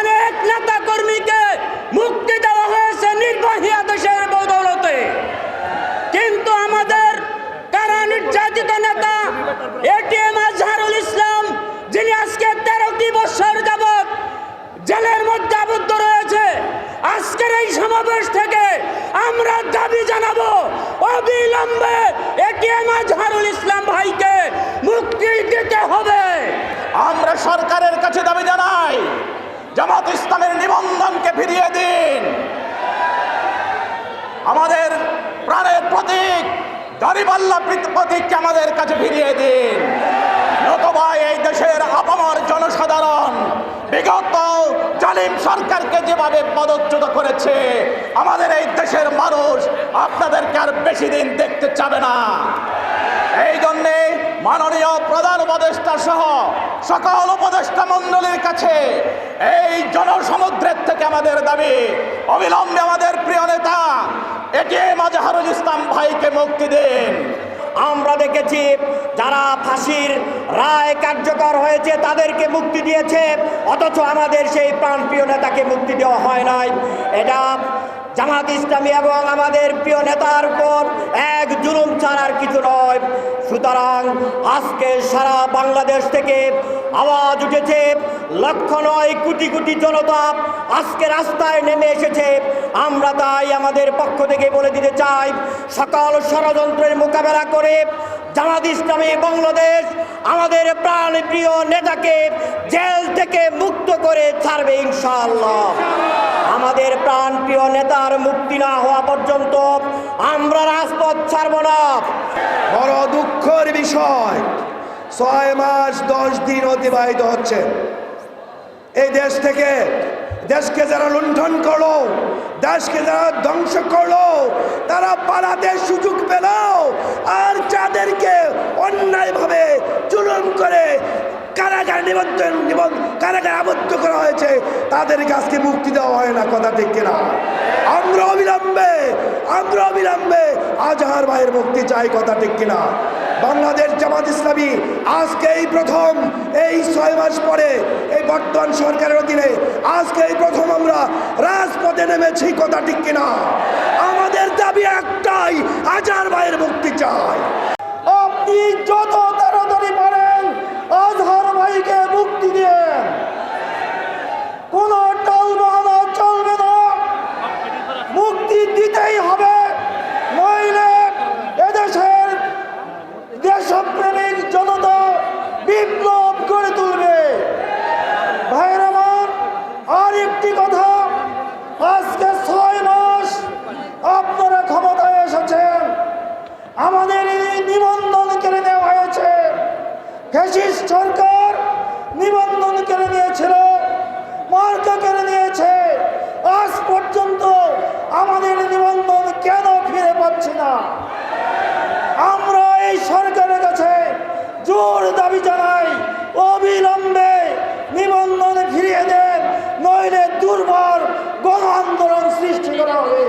অনেক নেতা কর্মীকে মুক্তি দেওয়া হয়েছে নির্বাহী আদেশের বদৌলতে। কিন্তু আমাদের কারা নির্যাতিত নেতা এটিএম আজহারুল ইসলাম, যিনি আজকে তেরোটি বছর যাবৎ জেলের মধ্যে আবদ্ধ রয়েছে, আজকের এই সমাবেশ থেকে আমরা দাবি জানাব, অবিলম্বে এটিএম আজহারুল ইসলাম ভাইকে মুক্তি দিতে হবে আমরা সরকারের কাছে দাবি জানাই জামাত ইসলামের নিবন্ধনকে ফিরিয়ে দিন। আমাদের প্রাণের প্রতীক দাড়িপাল্লা প্রতীককে আমাদের কাছে ফিরিয়ে দিন। নতুবা এই দেশের আপামর জনসাধারণ, বিগত জালিম সরকারকে যেভাবে পদচ্যুত করেছে, আমাদের এই দেশের মানুষ আপনাদেরকে আর বেশি দিন দেখতে চাবে না। এই জন্যে মাননীয় প্রধান উপদেষ্টা সহ সকল উপদেষ্টা মণ্ডলীর কাছে এই জনসমুদ্রের থেকে আমাদের দাবি, অবিলম্বে আমাদের প্রিয় নেতা এটিএম আজহারুল ইসলাম ভাইকে মুক্তি দিন। আমরা দেখেছি যারা ফাঁসির রায় কার্যকর হয়েছে তাদেরকে মুক্তি দিয়েছে, অথচ আমাদের সেই প্রাণপ্রিয় নেতাকে মুক্তি দেওয়া হয় নাই। এটা জামাত ইসলামী এবং আমাদের প্রিয় নেতার উপর এক জুলুম ছাড়ার কিছু নয়। সুতরাং আজকে সারা বাংলাদেশ থেকে আওয়াজ উঠেছে, লক্ষ নয় কোটি কোটি জনতা আজকে রাস্তায় নেমে এসেছে। আমরা তাই আমাদের পক্ষ থেকে বলে দিতে চাই, সকল ষড়যন্ত্রের মোকাবেলা করে জামাত ইসলামী বাংলাদেশ আমাদের প্রাণ প্রিয় নেতাকে জেল থেকে মুক্ত করে ছাড়বে ইনশাআল্লাহ। প্রিয় নেতার মুক্তি না হওয়া পর্যন্ত আমরা রাজপথ ছাড়ব না। বড় দুঃখের বিষয়, ছয় মাস, দশ দিন অতিবাহিত হচ্ছে। এই দেশ থেকে দেশকে যারা লুণ্ঠন করল, দেশকে যারা ধ্বংস করল, তারা পালাতে সুযোগ পেল আর যাদেরকে অন্যায়ভাবে জুলুম করে নিবন্ধন নিবন্ধ কারাগার আবদ্ধ করা হয়েছে। তাদেরকে আজকে মুক্তি দেওয়া হয় না, কথা ঠিক কিনা? আমরা অবিলম্বে আমরা অবিলম্বে আজহার ভাইয়ের মুক্তি চাই, কথা ঠিক কিনা? বাংলাদেশ জামাত ইসলামী আজকে এই প্রথম, এই ছয় মাস পরে, এই বর্তমান সরকারের অধীনে, আজকে এই প্রথম আমরা রাজপথে নেমেছি, কথা ঠিক কিনা? আমাদের দাবি একটাই, আজহার ভাইয়ের মুক্তি চাই আপনি যত তাড়াতাড়ি পারেন আজহার ভাইকে মুক্তি দিন কোন টালবাহানা চলবে না মুক্তি দিতেই হবে নইলে এদেশের দেশপ্রেমিক জনতা বিপ্লব গড়ে তুলবে। ভাইয়ের আর একটি কথা, আজকে ছয় মাস আপনারা ক্ষমতায় এসেছেন। আমাদের নিবন্ধন কেড়ে নেওয়া হয়েছে। ফ্যাসিস্ট সরকার নিবন্ধন কেড়ে নিয়েছিল, মার্কা কেড়ে নিয়েছে। আজ পর্যন্ত আমাদের নিবন্ধন কেন ফিরে পাচ্ছি না আমরা এই সরকারের কাছে জোর দাবি জানাই অবিলম্বে নিবন্ধন ফিরিয়ে দেন নইলে দুর্বল গণ আন্দোলন সৃষ্টি করা হবে।